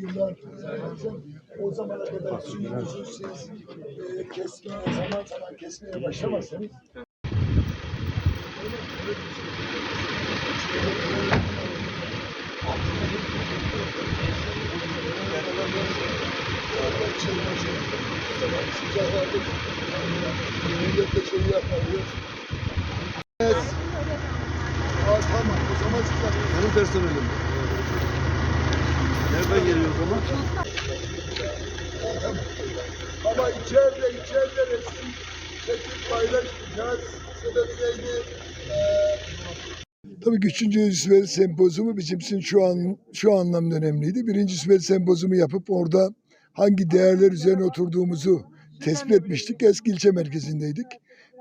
yıllar lazım. O zamana kadar suyunuzu siz e, kesmeye, zaman zaman kesmeye başlamazsanız tamam o zaman sıcak. Benim personelim. Nereden geliyor o zaman? Ama içeride içeride resim çekip paylaşmayacağız. Neydi? Tabii ki üçüncü Süveyş Sempozyumu bizim için şu an şu anlamda önemliydi. Birinci Süveyş Sempozyumu yapıp orada hangi değerler üzerine oturduğumuzu tespit etmiştik. Eski ilçe merkezindeydik.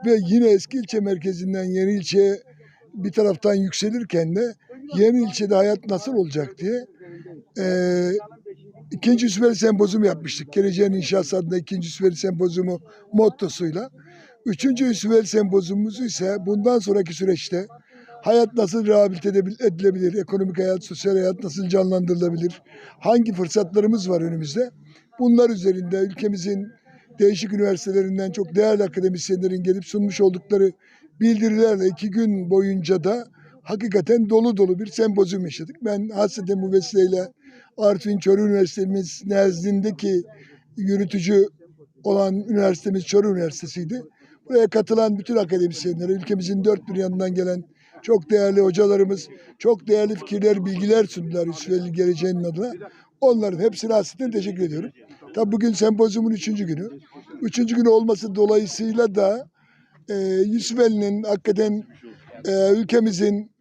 Ve yine eski ilçe merkezinden yeni ilçeye bir taraftan yükselirken de yeni ilçede hayat nasıl olacak diye eee ikinci Süveyş Sempozyumu yapmıştık. Geleceğin İnşası adında ikinci Süveyş Sempozyumu mottosuyla. Üçüncü Süveyş Sempozyumumuzu ise bundan sonraki süreçte hayat nasıl rehabilite edilebilir, ekonomik hayat, sosyal hayat nasıl canlandırılabilir, hangi fırsatlarımız var önümüzde. Bunlar üzerinde ülkemizin değişik üniversitelerinden çok değerli akademisyenlerin gelip sunmuş oldukları bildirilerle iki gün boyunca da hakikaten dolu dolu bir sempozyum yaşadık. Ben hasreten bu vesileyle Artvin Çoruh Üniversitemiz nezdindeki yürütücü olan üniversitemiz Çoruh Üniversitesi'ydi. Buraya katılan bütün akademisyenlere, ülkemizin dört bir yanından gelen çok değerli hocalarımız, çok değerli fikirler, bilgiler sundular Yusufeli geleceğinin adına. Onların hepsine hasreten teşekkür ediyorum. Tabi bugün sempozyumun üçüncü günü. Üçüncü günü olması dolayısıyla da e, Yusufeli'nin hakikaten e, ülkemizin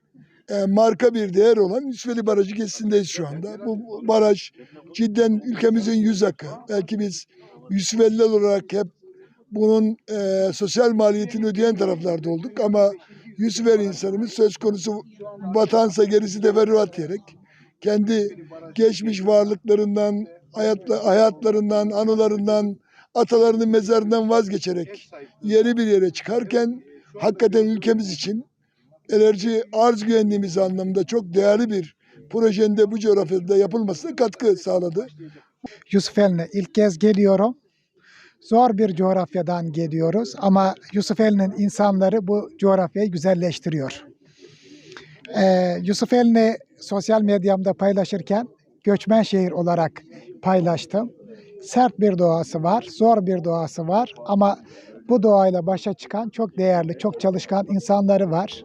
e, marka bir değer olan Yusufeli Barajı gezisindeyiz şu anda. Bu baraj cidden ülkemizin yüz akı. Belki biz Yusufeliler olarak hep bunun e, sosyal maliyetini ödeyen taraflarda olduk ama Yusufeli insanımız söz konusu vatansa gerisi teferruat diyerek kendi geçmiş varlıklarından, hayatla, hayatlarından, anılarından, atalarının mezarından vazgeçerek yeni bir yere çıkarken hakikaten ülkemiz için enerji arz güvenliğimiz anlamında çok değerli bir projenin de bu coğrafyada yapılmasına katkı sağladı. Yusufeli'ne ilk kez geliyorum. Zor bir coğrafyadan geliyoruz ama Yusufeli'nin insanları bu coğrafyayı güzelleştiriyor. Ee, Yusufeli'ni sosyal medyamda paylaşırken göçmen şehir olarak paylaştım. Sert bir doğası var, zor bir doğası var ama bu doğayla başa çıkan çok değerli, çok çalışkan insanları var.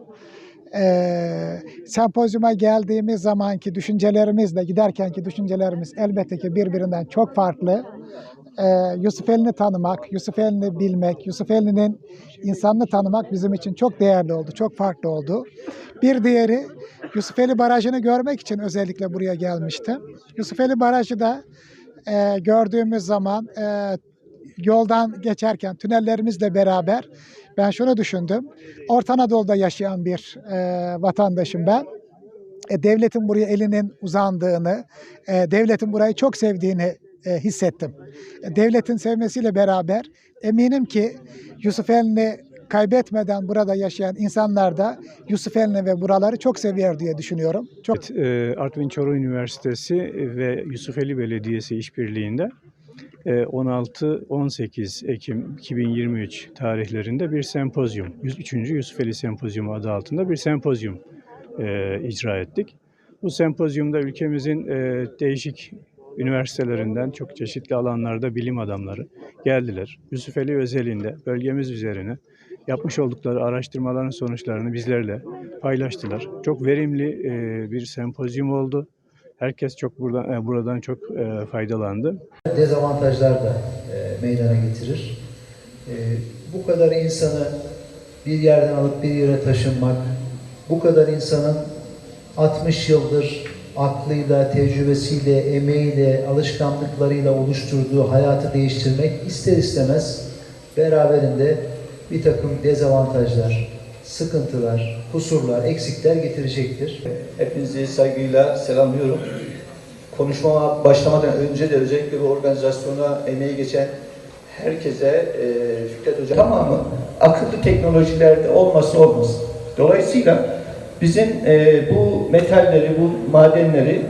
Ee, sempozyuma geldiğimiz zamanki düşüncelerimizle giderkenki düşüncelerimiz elbette ki birbirinden çok farklı. Ee, Yusufeli'ni tanımak, Yusufeli'ni bilmek, Yusufeli'nin insanını tanımak bizim için çok değerli oldu, çok farklı oldu. Bir diğeri Yusufeli Barajı'nı görmek için özellikle buraya gelmiştim. Yusufeli Barajı da e, gördüğümüz zaman e, yoldan geçerken tünellerimizle beraber ben şunu düşündüm. Orta Anadolu'da yaşayan bir e, vatandaşım ben. E, devletin buraya elinin uzandığını, e, devletin burayı çok sevdiğini e, hissettim. E, devletin sevmesiyle beraber eminim ki Yusufeli'ni kaybetmeden burada yaşayan insanlar da Yusufeli'ni ve buraları çok seviyor diye düşünüyorum. Çok Evet, e, Artvin Çoruh Üniversitesi ve Yusufeli Belediyesi işbirliğinde 16-18 Ekim 2023 tarihlerinde bir sempozyum, 103. Yusufeli Sempozyumu adı altında bir sempozyum e, icra ettik. Bu sempozyumda ülkemizin e, değişik üniversitelerinden çok çeşitli alanlarda bilim adamları geldiler. Yusufeli özelinde bölgemiz üzerine yapmış oldukları araştırmaların sonuçlarını bizlerle paylaştılar. Çok verimli e, bir sempozyum oldu. Herkes çok buradan e, buradan çok e, faydalandı. dezavantajlar da e, meydana getirir. E, bu kadar insanı bir yerden alıp bir yere taşınmak, bu kadar insanın 60 yıldır aklıyla, tecrübesiyle, emeğiyle, alışkanlıklarıyla oluşturduğu hayatı değiştirmek ister istemez beraberinde bir takım dezavantajlar, sıkıntılar, kusurlar, eksikler getirecektir. Hepinizi saygıyla selamlıyorum. Konuşmama başlamadan önce de özellikle bu organizasyona emeği geçen herkese e, Fikret Hoca tamamı akıllı teknolojilerde olması olmaz. Dolayısıyla bizim e, bu metalleri, bu madenleri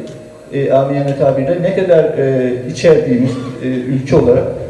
e, amiyane tabirle ne kadar e, içerdiğimiz e, ülke olarak